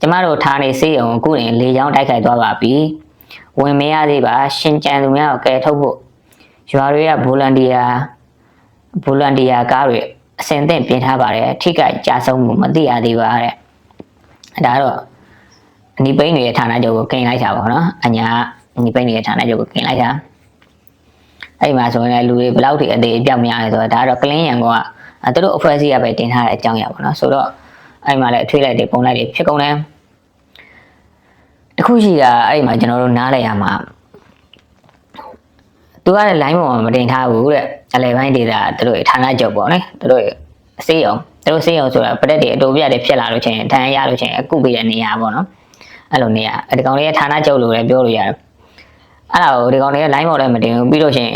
ကျမတို့ထားနေစေးအောင်အခုရင်လေချောင်းတိုက်ခိုက်သွားပါပြီဝင်မရသေးပါရှင်ကြံသူများကိုကယ်ထုတ်ဖို့ရွာတွေကဗိုလန်တီယာဗိုလန်တီယာကားတွေအစင်သင့်ပြင်ထားပါတယ်ထိခိုက်ကြဆုံးမှုမသိရသေးပါတဲ့ဒါတော့နီပိန်းတွေရဲ့ဌာနချုပ်ကိုကင်လိုက်တာပေါ့နော်အညာနီပိန်းတွေရဲ့ဌာနချုပ်ကိုကင်လိုက်တာအဲ့မှာဆိုရင်လည်းလူတွေဘလောက်တွေအသေးအပြောက်များလဲဆိုတော့ဒါကတော့ကလင်းရန်ကအတို့အဖွဲ့အစည်းကပဲတင်ထားတဲ့အကြောင်းအရာပေါ့နော်ဆိုတော့ အဲ့မှာလည်းအထွေးလိုက်တွေပုံလိုက်တွေဖြစ်ကုန်တယ်တခုရှိတာအဲ့မှာကျွန်တော်တို့နားလဲရမှာသူကလည်း line ပေါ်မှာမတင်ထားဘူးတဲ့အလဲပိုင်းဒေတာသူတို့ဌာနချုပ်ပေါ့နော်သူတို့အစေးအောင်သူတို့စေးအောင်ဆိုတာပရက်တွေအတူပြတွေဖြစ်လာလို့ချင်းတန်ရလို့ချင်းအခုပေးတဲ့နေရာပေါ့နော်အဲ့လိုနေရာဒီကောင်လေးရဲ့ဌာနချုပ်လို့လည်းပြောလို့ရတယ်အဲ့ဒါကိုဒီကောင်လေးရဲ့ line ပေါ်လည်းမတင်ဘူးပြီးလို့ချင်း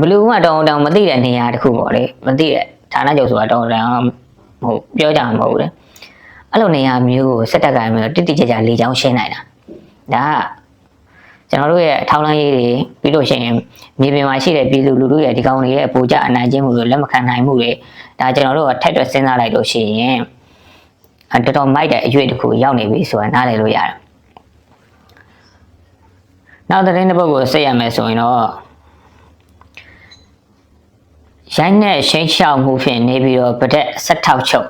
ဘလူးကတောင်းတောင်းမသိတဲ့နေရာတခုပေါ့လေမသိတဲ့ဌာနချုပ်ဆိုတာတောင်းတောင်း ဟိုပြောကြမှာမဟုတ်ဘူးလေအဲ့လိုနေရာမျိုးကိုစက်တက်ကမျိုးတိတိကျကျလေချောင်းရှင်းနိုင်တာဒါကကျွန်တော်တို့ရဲ့ထောက်လန်းရေးတွေပြီးလို့ရှိရင်မြေပြင်မှာရှိတဲ့ပြည်သူလူထုရဲ့ဒီကောင်တွေရဲ့ပူကြအနိုင်ကျင့်မှုတွေလက်မခံနိုင်မှုတွေဒါကျွန်တော်တို့ကထက်တွက်စဉ်းစားလိုက်လို့ရှိရင်တော်တော်မိုက်တဲ့အရွေ့တစ်ခုရောက်နေပြီဆိုတာနားလည်လို့ရတယ်နောက်တဲ့တစ်ပုဒ်ကိုဆက်ရမယ်ဆိုရင်တော့ ရိုင်းနဲ့ရှိန်ရှောက်မှုဖြင့်နေပြီးတော့ဗဒက်ဆက်ထောက်ချုပ်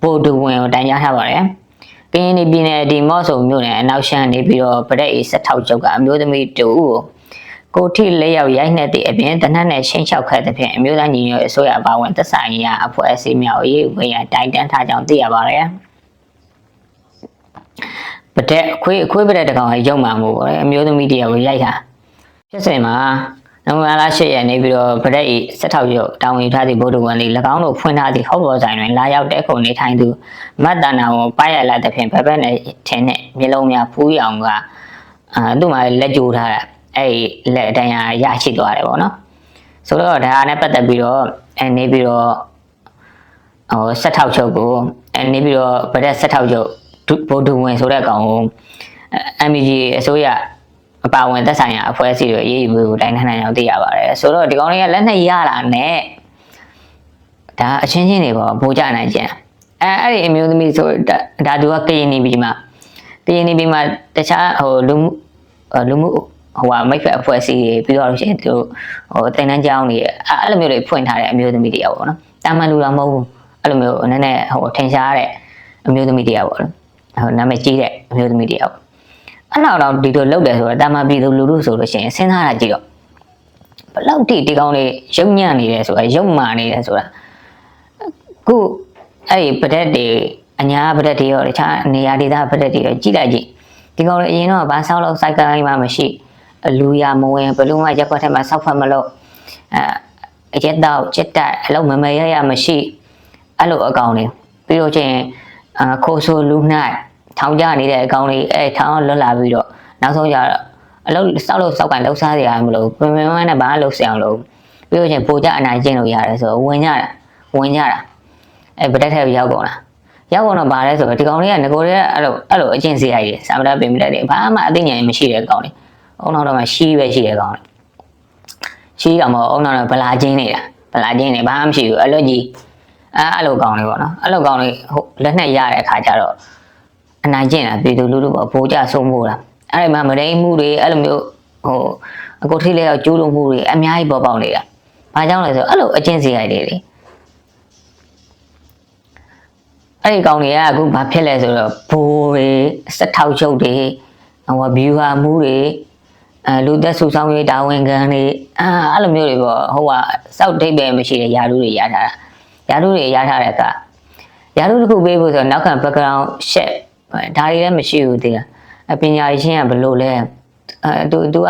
ပိုတူဝင်ကိုတိုင်ကြားထားပါတယ်ကရင်ပြည်နယ်ဒီမော့ဆုံမြို့နယ်အနောက်ရှမ်းနေပြီးတော့ဗဒက်အေဆက်ထောက်ချုပ်ကအမျိုးသမီးတူကိုကိုထိလက်ရောက်ရိုက်နှက်သည့်အပြင်တနက်နဲ့ရှင်းချောက်ခဲ့တဲ့ဖြင့်အမျိုးသားညီညွတ်ရေးအစိုးရအပါအဝင်သက်ဆိုင်ရာအဖွဲ့အစည်းများကိုရေးဝင်ရတိုင်တန်းထားကြောင်းသိရပါတယ်ပတက်အခွေးအခွေးပတက်တကောင်ရုံမှမှုပေါ့လေအမျိုးသမီးတရားကိုရိုက်တာဖြစ်စဉ်မှာ နဝလာရှိရနေပြီးတော့ဗရက်ဤဆက်ထောက်ရုပ်တောင်းဝင်ထားသည့်ဗုဒ္ဓဝန်လေး၎င်းတို့ဖွင့်ထားသည့်ဟောက်ပေါ်ဆိုင်တွင်လာရောက်တဲ့ခုန်နေထိုင်သူမတ်တနာကိုပါရလာတဲ့ဖြင့်ဘက်ဘက်နဲ့ထင်းနဲ့မျိုးလုံးများဖူးရအောင်ကအာသူ့မှာလက်ကြိုးထားတာအဲ့ဒီလက်အတိုင်းရရှိသွားတယ်ပေါ့နော်ဆိုတော့ဒါနဲ့ပတ်သက်ပြီးတော့အဲနေပြီးတော့ဟိုဆက်ထောက်ချုပ်ကိုအဲနေပြီးတော့ဗရက်ဆက်ထောက်ချုပ်ဗုဒ္ဓဝင်ဆိုတဲ့ကောင်ကို MG အစိုးရ အပါဝင်သက်ဆိုင်ရာအဖွဲ့အစည်းတွေရေးယူမှုကိုတိုင်းထိုင်နိုင်အောင်သိရပါတယ်ဆိုတော့ဒီကောင်တွေကလက်နဲ့ရလာနဲ့ဒါအချင်းချင်းတွေပေါ့ဗိုလ်ကြနိုင်ခြင်းအဲအဲ့ဒီအမျိုးသမီးဆိုဒါသူကကရင်နေပြီးမှကရင်နေပြီးမှတခြားဟိုလူမှုလူမှုဟိုဟာမိတ်ဖက်အဖွဲ့အစည်းတွေပြီးတော့လို့ရှိရင်သူဟိုတင်တန်းကြောင်းတွေအဲ့လိုမျိုးတွေဖွင့်ထားတဲ့အမျိုးသမီးတွေပေါ့နော်တာမန်လူတော်မဟုတ်ဘူးအဲ့လိုမျိုးနည်းနည်းဟိုထင်ရှားတဲ့အမျိုးသမီးတွေပေါ့ဟိုနာမည်ကြီးတဲ့အမျိုးသမီးတွေပေါ့ အဲ့လောက်တော့ဒီလိုလုပ်တယ်ဆိုတော့တာမန်ပြည်သူလူထုဆိုလို့ရှိရင်စဉ်းစားတာကြည့်တော့ဘလောက်တိဒီကောင်းလေးရုံညံ့နေတယ်ဆိုတာရုံမာနေတယ်ဆိုတာခုအဲ့ဒီပဒက်တွေအညာပဒက်တွေရောတခြားနေရာဒေသပဒက်တွေရောကြည့်လိုက်ကြည့်ဒီကောင်လေးအရင်တော့ဘာဆောက်လို့စိုက်ကိုင်းမှမရှိလူရမဝင်ဘလို့မှရက်ွက်ထဲမှာစောက်ဖက်မလို့အဲအရက်တော့ချက်တက်အလုံးမမရရမရှိအဲ့လိုအကောင်လေးပြီးတော့ချင်းအာခိုးဆိုလူနိုင် ထောင်ကြနေတဲ့အကောင်လေးအဲထောင်လွတ်လာပြီးတော့နောက်ဆုံးကျတော့အလုံးစောက်လို့စောက်ကန်လှုပ်ရှားစရာမလိုပင်ပင်မနဲ့ဘာလှုပ်ရှားအောင်လို့ပြီးတော့ချင်းပိုကြအနိုင်ကျင့်လို့ရတယ်ဆိုတော့ဝင်ကြတာဝင်ကြတာအဲဗတက်ထဲရောက်ကုန်လားရောက်ကုန်တော့ဗာလဲဆိုတော့ဒီကောင်လေးကငကိုတွေကအဲ့လိုအဲ့လိုအကျင့်စီရိုက်တယ်စာမဒပင်မတက်တယ်ဘာမှအသိဉာဏ်မရှိတဲ့ကောင်လေးအုံနောက်တော့မှရှီးပဲရှိတဲ့ကောင်လေးရှီးတော့မဟုတ်အုံနောက်တော့ဗလာချင်းနေတာဗလာချင်းနေဘာမှမရှိဘူးအလွတ်ကြီးအဲအဲ့လိုကောင်လေးပေါ့နော်အဲ့လိုကောင်လေးဟိုလက်နဲ့ရတဲ့အခါကျတော့ အနိုင်ကျင့်တာပြည်သူလူထုပေါ့ဘိုးကြဆုံးမို့လားအဲ့ဒီမှာမရိမှုတွေအဲ့လိုမျိုးဟိုအကိုထိလေးရောက်ကျူးလွန်မှုတွေအများကြီးပေါ်ပေါက်နေတာဘာကြောင့်လဲဆိုတော့အဲ့လိုအကျင့်စီရိုက်တယ်လေအဲ့ဒီကောင်တွေကအခုဘာဖြစ်လဲဆိုတော့ဘိုးတွေစက်ထောက်ချုပ်တွေဟိုဘီယူဟာမှုတွေအဲလူသက်စုဆောင်ရေးတာဝန်ခံတွေအာအဲ့လိုမျိုးတွေပေါ့ဟိုကစောက်တိတ်ပဲမရှိတဲ့ယာလူတွေရထားတာယာလူတွေရထားတဲ့အခါယာလူတစ်ခုပေးဖို့ဆိုတော့နောက်ခံ background ရှက် ဒါတွေလည်းမရှိဘူးတည်လားအပညာရှင်ကဘယ်လိုလဲအဲသူသူက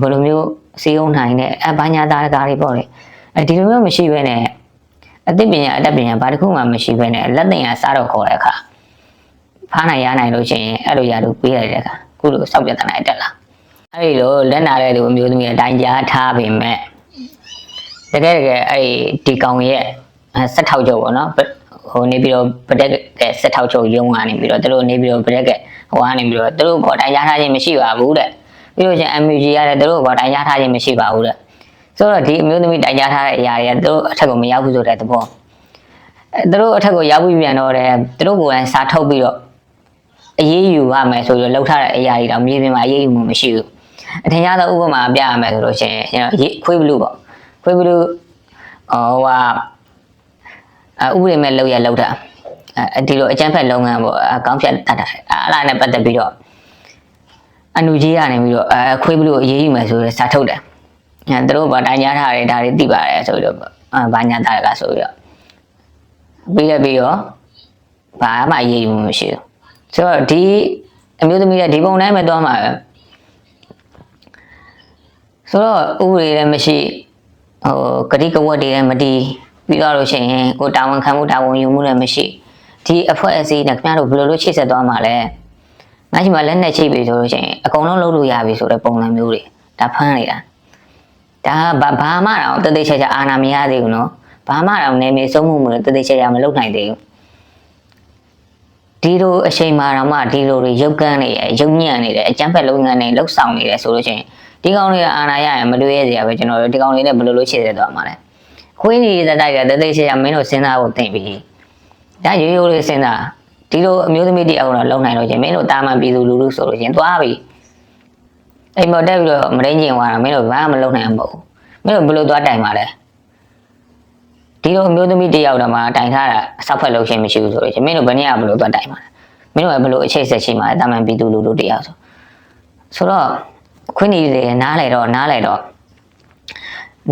ဘယ်လိုမျိုးစီးအောင်နိုင်တဲ့အဘာညာသားကားတွေပေါ့လေအဲဒီလိုမျိုးမရှိဘဲနဲ့အသိပညာအတတ်ပညာဘာတစ်ခုမှမရှိဘဲနဲ့လက်သင်ရစားတော့ခေါ်တဲ့အခါဖားနိုင်ရနိုင်လို့ရှိရင်အဲ့လိုရလို့ပေးလိုက်တဲ့အခါခုလိုစောက်ပြဿနာတက်လာအဲ့ဒီလိုလက်နာတဲ့လူအမျိုးသမီးအတိုင်းကြားထားပေမဲ့တကယ်တကယ်အဲ့ဒီကောင်ရဲ့ဆက်ထောက်ကြပေါ့နော် ဟိုနေပြီးတော့ပတက်ကဆက်ထောက်ချုပ်ရုံကနေပြီးတော့သူတို့နေပြီးတော့ပတက်ကဟိုကနေပြီးတော့သူတို့ခေါ်တိုင်ရထားခြင်းမရှိပါဘူးတဲ့ပြီးတော့ချင်း MUG ရတယ်သူတို့ခေါ်တိုင်ရထားခြင်းမရှိပါဘူးတဲ့ဆိုတော့ဒီအမျိုးသမီးတိုင်ရထားတဲ့အရာတွေကသူတို့အထက်ကိုမရောက်ဘူးဆိုတဲ့သဘောအဲသူတို့အထက်ကိုရောက်ပြီးပြန်တော့တယ်သူတို့ကိုယ်တိုင်စာထုတ်ပြီးတော့အရေးယူရမယ်ဆိုပြီးတော့လှုပ်ထားတဲ့အရာတွေတော့မြေပြင်မှာအရေးယူမှုမရှိဘူးအထင်ရှားသောဥပမာပြရမယ်ဆိုလို့ရှိရင်ကျွန်တော်ရေခွေးဘလူးပေါ့ခွေးဘလူးဟိုဟာအ ဥပဒေမဲ့လောက်ရလောက်တာအဲဒီလိုအကျန်းဖက်လုပ်ငန်းပေါ့အကောင်းဖြတ်တတ်တာအဲ့ဒါနဲ့ပတ်သက်ပြီးတော့အနုကြီးကနေပြီးတော့အခွေးဘလူးကိုအရေးယူမယ်ဆိုပြီးစာထုတ်တယ်အဲသူတို့ဗတိုင်ကြားထားတယ်ဒါတွေသိပါတယ်ဆိုပြီးတော့အာဘာညာတာကဆိုပြီးတော့ပြီးရပြီးတော့ဘာမှအရေးယူမှုမရှိဘူးဆိုတော့ဒီအမျိုးသမီးကဒီပုံတိုင်းပဲသွားမှာပဲဆိုတော့ဥပဒေလည်းမရှိဟိုဂတိကဝတ်တွေလည်းမတည် ပြီးတော့လို့ရှိရင်ကိုတာဝန်ခံမှုတာဝန်ယူမှုလည်းမရှိဒီအဖွဲ့အစည်းနဲ့ခင်ဗျားတို့ဘယ်လိုလုပ်ချိတ်ဆက်သွားမှာလဲငါရှိမှလက်နဲ့ချိတ်ပြီဆိုလို့ရှိရင်အကုန်လုံးလုပ်လို့ရပြီဆိုတဲ့ပုံစံမျိုးတွေဒါဖမ်းနေတာဒါကဘာဘာမှတော့တသေးချာချာအာနာမရသေးဘူးနော်ဘာမှတော့နေမေဆုံးမှုမလို့တသေးချာချာမလုပ်နိုင်သေးဘူးဒီလိုအချိန်မှတော့မှဒီလိုတွေရုပ်ကန်းနေရရုပ်ညံ့နေတယ်အကျန်းဖက်လုပ်ငန်းတွေလှုပ်ဆောင်နေတယ်ဆိုလို့ရှိရင်ဒီကောင်တွေကအာနာရရင်မတွေ့ရစရာပဲကျွန်တော်တို့ဒီကောင်တွေနဲ့ဘယ်လိုလုပ်ချိတ်ဆက်သွားမှာလဲ ခွေးကြီးတက်တိုက်တဲ့တသေးချာချာမင်းတို့စဉ်းစားဖို့တင်ပြီဒါရိုးရိုးလေးစဉ်းစားဒီလိုအမျိုးသမီးတယောက်တော့လုံနိုင်လို့ချင်းမင်းတို့တာမန်ပြည်သူလူထုဆိုလို့ချင်းသွားပြီအိမ်မော်တက်ပြီးတော့မရင်းကျင်သွားတာမင်းတို့ဘာမှမလုပ်နိုင်မှာမဟုတ်ဘူးမင်းတို့ဘယ်လိုသွားတိုင်မှာလဲဒီလိုအမျိုးသမီးတယောက်တော့မှတိုင်ထားတာစောက်ဖက်လုပ်ခြင်းမရှိဘူးဆိုလို့ချင်းမင်းတို့ဘယ်နည်းကဘယ်လိုသွားတိုင်မှာလဲမင်းတို့ကဘယ်လိုအခြေဆက်ရှိမှာလဲတာမန်ပြည်သူလူထုတယောက်ဆိုဆိုတော့ခွင့်နေတွေနားလေတော့နားလေတော့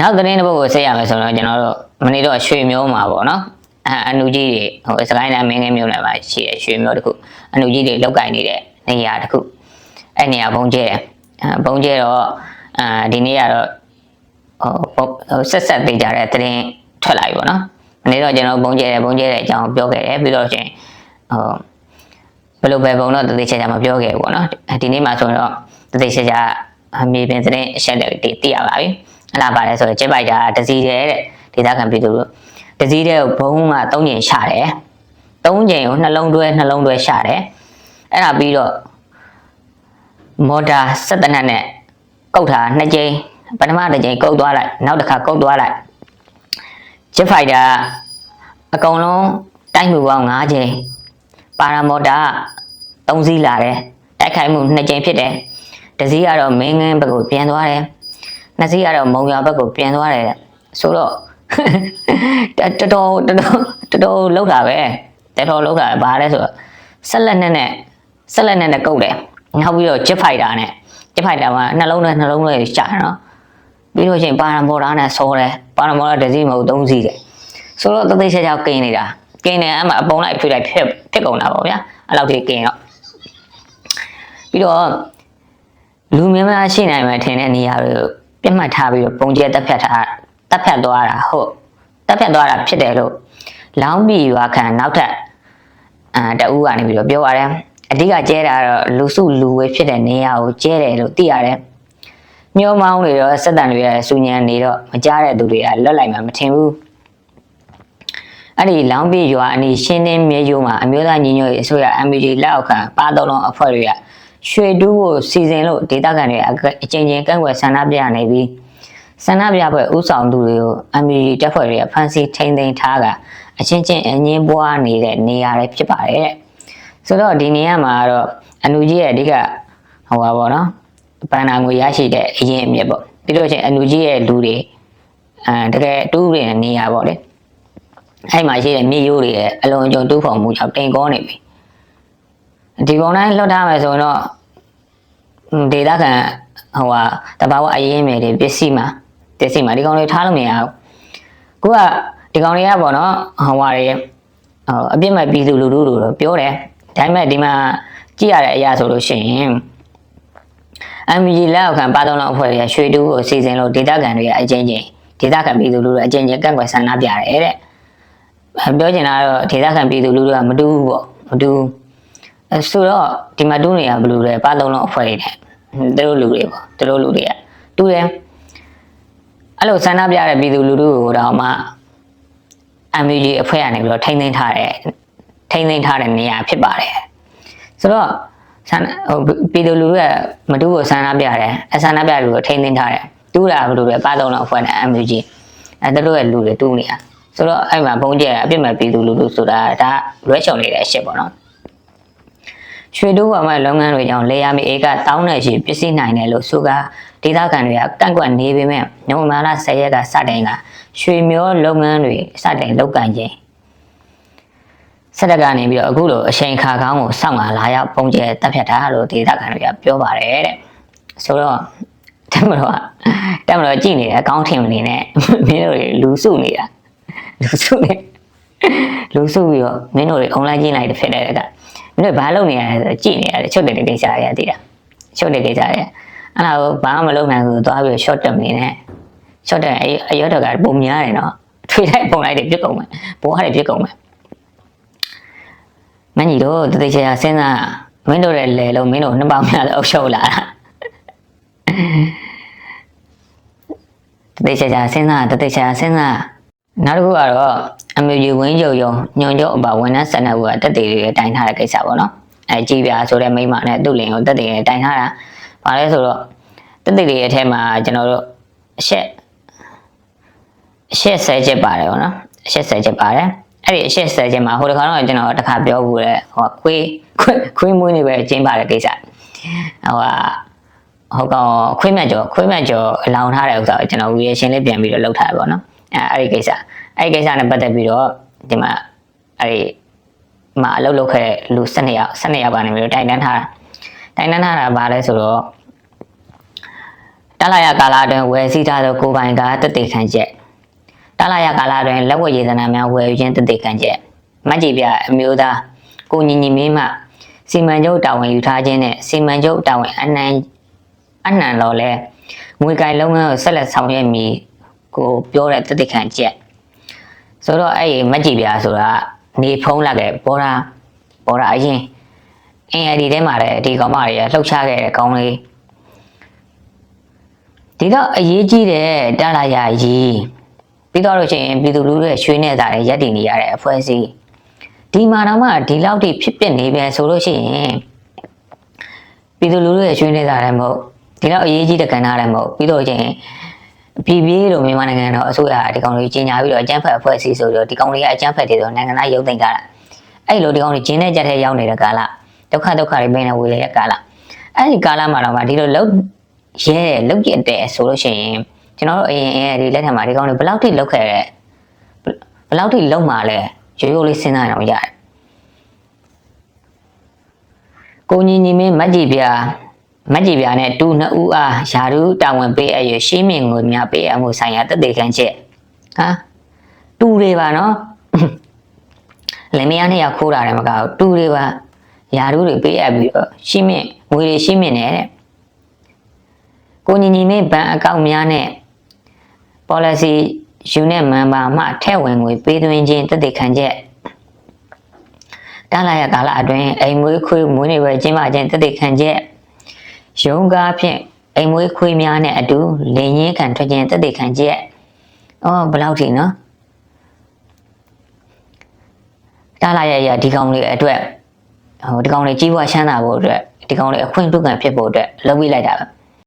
နောက်သတင်းတစ်ပုဒ်ကိုဆက်ရမယ်ဆိုတော့ကျွန်တော်တို့မနေ့တော့ရွှေမျိုးမှာပေါ့နော်အအနုကြီးတွေဟိုစကိုင်းတိုင်းမင်းငယ်မျိုးလည်းပါရှိတယ်ရွှေမျိုးတစ်ခုအနုကြီးတွေလောက်ကင်နေတဲ့နေရာတစ်ခုအဲ့နေရာဘုံကျဲတယ်အဲဘုံကျဲတော့အာဒီနေ့ကတော့ဟိုဟိုဆက်ဆက်သေးကြတဲ့သတင်းထွက်လာပြီပေါ့နော်မနေ့တော့ကျွန်တော်ဘုံကျဲတယ်ဘုံကျဲတဲ့အကြောင်းပြောခဲ့တယ်ပြီးတော့ချင်းဟိုဘယ်လိုပဲဘုံတော့တသေးချာချာမပြောခဲ့ဘူးပေါ့နော်ဒီနေ့မှဆိုတော့တသေးချာချာအမြေပြင်သတင်းအချက်တွေသိရပါပြီ အဲ့လာပါတယ်ဆိုတော့ကျက်ပိုက်တာတစီတယ်တဲ့ဒေသခံပြည်သူတို့တစည်းတဲ့ဘုံက၃ချိန်ရှာတယ်၃ချိန်ကိုနှလုံးတွဲနှလုံးတွဲရှာတယ်အဲ့ဒါပြီးတော့မော်တာစက်တနတ်နဲ့ကုတ်တာနှစ်ချိန်ပထမတစ်ချိန်ကုတ်သွားလိုက်နောက်တစ်ခါကုတ်သွားလိုက်ဂျက်ဖိုက်တာအကုန်လုံးတိုက်မှုပေါင်း၅ချိန်ပါရာမော်တာ၃စီးလာတယ်တိုက်ခိုက်မှုနှစ်ချိန်ဖြစ်တယ်တစ်စီးကတော့မင်းငန်းဘက်ကိုပြန်သွားတယ် နှစ်စီးကတော့မုံရွာဘက်ကိုပြန်သွားတယ်ဆိုတော့တော်တော်တော်တော်တော်လောက်တာပဲတော်တော်လောက်တာဘာလဲဆိုတော့ဆက်လက်နဲ့နဲ့ဆက်လက်နဲ့နဲ့ကုတ်တယ်နောက်ပြီးတော့ဂျက်ဖိုက်တာနဲ့ဂျက်ဖိုက်တာမှာနှလုံးနဲ့နှလုံးနဲ့ရှာနော်ပြီးတော့ချင်းပါရမော်တာနဲ့ဆောတယ်ပါရမော်တာတစ်စီးမဟုတ်သုံးစီးတယ်ဆိုတော့တသိချက်ချောက်ကင်းနေတာကင်းနေအမှအပုံလိုက်ဖြစ်လိုက်ဖြစ်ဖြစ်ကုန်တာပေါ့ဗျာအဲ့လောက်ထိကင်းတော့ပြီးတော့လူများများရှိနိုင်မှထင်တဲ့နေရာတွေကို ပြတ်မှတ်ထားပြီးတော့ပုံကျဲတက်ဖြတ်ထားတက်ဖြတ်သွားတာဟုတ်တက်ဖြတ်သွားတာဖြစ်တယ်လို့လောင်းပြီးရွာခံနောက်ထပ်အာတအူးကနေပြီးတော့ပြောရတယ်အဓိကကျဲတာတော့လူစုလူဝေးဖြစ်တဲ့နေရာကိုကျဲတယ်လို့သိရတယ်မျောမောင်းတွေတော့စက်တန်တွေရစူညံနေတော့မကြားတဲ့သူတွေကလွတ်လိုက်မှမထင်ဘူးအဲ့ဒီလောင်းပြီးရွာအနီရှင်းနေမြေယုံမှာအမျိုးသားညီညွတ်ရေးအစိုးရ MPG လက်အောက်ခံပါတော်လုံးအဖွဲ့တွေက ရွှေတူးကိုစီစဉ်လို့ဒေသခံတွေအကျဉ်းချင်းကန့်ကွက်ဆန္ဒပြနေပြီးဆန္ဒပြပွဲဥဆောင်သူတွေကို MPG တပ်ဖွဲ့တွေကဖမ်းဆီးထိန်းသိမ်းထားကအချင်းချင်းအငင်းပွားနေတဲ့နေရာတွေဖြစ်ပါတယ်တဲ့ဆိုတော့ဒီနေရာမှာတော့အနုကြီးရဲ့အဓိကဟိုပါပေါ့နော်ပန်နာငွေရရှိတဲ့အရင်အမြစ်ပေါ့ပြီးတော့ချင်းအနုကြီးရဲ့လူတွေအဲတကယ်တူးနေတဲ့နေရာပေါ့လေအဲ့မှာရှိတဲ့မြေရိုးတွေရဲ့အလုံးအကျုံတူးဖော်မှုကြောင့်တိမ်ကောနေပြီ ဒီပုံတိုင်းလွတ်ထားမယ်ဆိုရင်တော့ဒေတာခံဟိုဟာတဘာဝအရင်မယ်တွေပစ္စည်းမှာပစ္စည်းမှာဒီကောင်တွေထားလို့မရဘူးကိုကဒီကောင်တွေကပေါ့နော်ဟိုဟာတွေဟိုအပြစ်မဲ့ပြည်သူလူထုတို့ပြောတယ်ဒါပေမဲ့ဒီမှာကြည့်ရတဲ့အရာဆိုလို့ရှိရင် MG လက်အောက်ခံပါတော်လောက်အဖွဲ့တွေကရွှေတူးကိုစီစဉ်လို့ဒေတာခံတွေကအချင်းချင်းဒေတာခံပြည်သူလူထုအချင်းချင်းကန့်ကွက်ဆန္ဒပြတယ်တဲ့ပြောချင်တာကတော့ဒေတာခံပြည်သူလူထုကမတူဘူးပေါ့မတူဘူးအဲ ဆိုတော့ဒီမှာတူးနေတာဘယ်လိုလဲပါတော်လောက်အဖွဲ့တွေတဲ့သူတို့လူတွေပေါ့သူတို့လူတွေကတူးတယ်အဲ့လိုဆန္ဒပြတဲ့ပြည်သူလူထုကိုတော့မှ MUG အဖွဲ့ကနေပြီးတော့ထိမ့်သိမ်းထားတယ်ထိမ့်သိမ်းထားတဲ့နေရာဖြစ်ပါတယ်ဆိုတော့ဆန္ဒဟိုပြည်သူလူထုကမတူကိုဆန္ဒပြတယ်အဆန္ဒပြလူကိုထိမ့်သိမ်းထားတယ်တူးတာဘယ်လိုလဲပါတော့တော့အဖွဲ့နဲ့ MUG အဲတို့ရဲ့လူတွေတူးနေတာဆိုတော့အဲ့မှာဘုံကျဲအပြစ်မဲ့ပြည်သူလူထုဆိုတာဒါရွဲချုံနေတဲ့အရှစ်ပေါ့နော် ရွှေတိုးဝါမလုပ်ငန်းတွေကြောင့်လေယာမီဧကတောင်းနဲ့ရှိပစ္စည်းနိုင်တယ်လို့ဆိုကဒေသခံတွေကကန့်ကွက်နေပေမဲ့နိုဝင်ဘာလ10ရက်ကစတင်ကရွှေမျောလုပ်ငန်းတွေစတင်လုပ်ကင်ခြင်းဆက်တက်ကနေပြီးတော့အခုလိုအချိန်ခါကောင်းကိုစောင့်လာလာရောက်ပုံကျဲတက်ဖြတ်တာလို့ဒေသခံတွေကပြောပါတယ်တဲ့ဆိုတော့တက်မလို့ကတက်မလို့ကြည်နေတယ်အကောင်းထင်မနေနဲ့မင်းတို့တွေလူစုနေတာလူစုနေလူစုပြီးတော့မင်းတို့တွေအွန်လိုင်းကြည့်လိုက်တယ်ဖြစ်တယ်တဲ့က မင်းတို့ဘာလုပ်နေရလဲဆိုကြည်နေရတယ်ချုပ်တယ်ကိစ္စတွေရတည်တာချုပ်တယ်ကိစ္စတွေအဲ့ဒါကိုဘာမှမလုပ်နိုင်ဘူးသွားပြီး short term နေနဲ့ short term အရောတော့ကပုံများတယ်နော်ထွေလိုက်ပုံလိုက်တွေပြစ်ကုန်မယ်ဘောဟာတွေပြစ်ကုန်မယ်မင်းကြီးတို့တတိချာစဉ်းစားမင်းတို့ရဲ့လေလုံးမင်းတို့နှစ်ပေါင်းများလို့အုပ်ချုပ်လာတာတတိချာစဉ်းစားတတိချာစဉ်းစား နောက်တစ်ခုကတော့အမျိုးကြီးဝင်းချုပ်ရုံညွန်ချုပ်အပါဝန်ထမ်းဆန္ဒဘူးကတက်တည်တွေတိုင်ထားတဲ့ကိစ္စပေါ့နော်အဲကြည်ပြဆိုတဲ့မိမနဲ့သူ့လင်ကိုတက်တည်တွေတိုင်ထားတာဘာလဲဆိုတော့တက်တည်တွေအထက်မှာကျွန်တော်တို့အချက်အချက်ဆဲချက်ပါတယ်ပေါ့နော်အချက်ဆဲချက်ပါတယ်အဲ့ဒီအရှက်ဆက်ခြင်းမှာဟိုတခါတော့ကျွန်တော်တခါပြောဘူးလေဟိုခွေးခွေးခွေးမွေးနေပဲကျင်းပါတဲ့ကိစ္စဟိုကဟုတ်ကောင်ခွေးမြတ်ကျော်ခွေးမြတ်ကျော်အလောင်းထားတဲ့ဥစ္စာကိုကျွန်တော် reaction လေးပြန်ပြီးတော့လုပ်ထားရပါတော့ အဲအဲ့ဒီကိစ္စအဲ့ဒီကိစ္စနဲ့ပတ်သက်ပြီးတော့ဒီမှာအဲ့ဒီမှာအလုပ်လုပ်ခဲ့တဲ့လူ12ယောက်12ယောက်ကနေပြီးတော့တိုင်တန်းထားတာတိုင်တန်းထားတာဘာလဲဆိုတော့တလာရကာလာအတွင်းဝယ်စည်းထားသောကိုယ်ပိုင်ကတသက်ခံချက်တလာရကာလတွင်လက်ဝတ်ရည်စနာများဝယ်ယူခြင်းတည်တည်ခံချက်မတ်ကြီးပြအမျိုးသားကိုညီညီမင်းမှစီမံချုပ်တာဝန်ယူထားခြင်းနဲ့စီမံချုပ်တာဝန်အနှံအနှံတော့လဲငွေကိုင်လုပ်ငန်းကိုဆက်လက်ဆောင်ရွက်မည် ကိုပြောတဲ့တည်တည်ခံချက်ဆိုတော့အဲ့ဒီမတ်ကြီးပြဆိုတာနေဖုံးလာခဲ့ပေါ်တာပေါ်တာအရင်အင်အဒီထဲမှာလည်းဒီကောင်မတွေကလှုပ်ရှားခဲ့တဲ့ကောင်းလေးဒီတော့အရေးကြီးတဲ့တလာရကြီးပြီးတော့လို့ရှိရင်ပြည်သူလူထုရဲ့ရွှေနဲ့သားတွေရက်တည်နေရတဲ့အဖွဲ့အစည်းဒီမှာတော့မှဒီလောက်ထိဖြစ်ပျက်နေပြန်ဆိုလို့ရှိရင်ပြည်သူလူထုရဲ့ရွှေနဲ့သားတွေမဟုတ်ဒီလောက်အရေးကြီးတဲ့ကဏ္ဍတွေမဟုတ်ပြီးတော့ချင်း ပြည်ပြည်လိုမြန်မာနိုင်ငံတော်အစိုးရဒီကောင်လေးကြီးညာပြီးတော့အကြမ်းဖက်အဖွဲ့အစည်းဆိုတော့ဒီကောင်လေးကအကြမ်းဖက်တွေဆိုနိုင်ငံသားရုပ်သိမ်းကြတာအဲ့လိုဒီကောင်လေးဂျင်းနဲ့ကြက်ထဲရောက်နေတဲ့ကာလဒုက္ခဒုက္ခတွေပင်နေဝေတဲ့ကာလအဲ့ဒီကာလမှာတော့မှဒီလိုလုံးရဲလုံးကျက်တဲ့ဆိုလို့ရှိရင်ကျွန်တော်တို့အရင်အရင်ဒီလက်ထက်မှာဒီကောင်တွေဘယ်လောက်ထိလောက်ခဲ့ရဲဘယ်လောက်ထိလုံမှာလဲရိုးရိုးလေးစဉ်းစားရအောင်ရတယ်ကိုညီညီမင်းမတ်ကြီးပြ မတ်ကြီးပြနဲ့တူနှစ်ဦးအားယာရုတာဝန်ပေးအပ်ရရှင်းမြင်ငွေများပေးအပ်မှုဆိုင်ရာတသက်ခံချက်ဟာတူတွေပါနော်လင်မယားနှစ်ယောက်ခိုးတာတယ်မကောက်တူတွေပါယာရုတွေပေးအပ်ပြီးတော့ရှင်းမြင်ငွေတွေရှင်းမြင်နေတဲ့ကိုညီညီမင်းဘဏ်အကောင့်များနဲ့ policy ယူနဲ့မန်ပါမှထည့်ဝင်ငွေပေးသွင်းခြင်းတသက်ခံချက်တလာရကာလအတွင်းအိမ်မွေးခွေးမွေးနေပဲကျင်းပခြင်းတသက်ခံချက် ရုံးကားဖြင့်အိမ်မွေးခွေးများနဲ့အတူလင်ရင်းခံထွက်ခြင်းတသက်ခံချက်အော်ဘယ်လောက်ထိနော်တလာရရဒီကောင်လေးအတွက်ဟိုဒီကောင်လေးကြီးပွားချမ်းသာဖို့အတွက်ဒီကောင်လေးအခွင့်အပြုခံဖြစ်ဖို့အတွက်လုပ်ပြီးလိုက်တာပဲ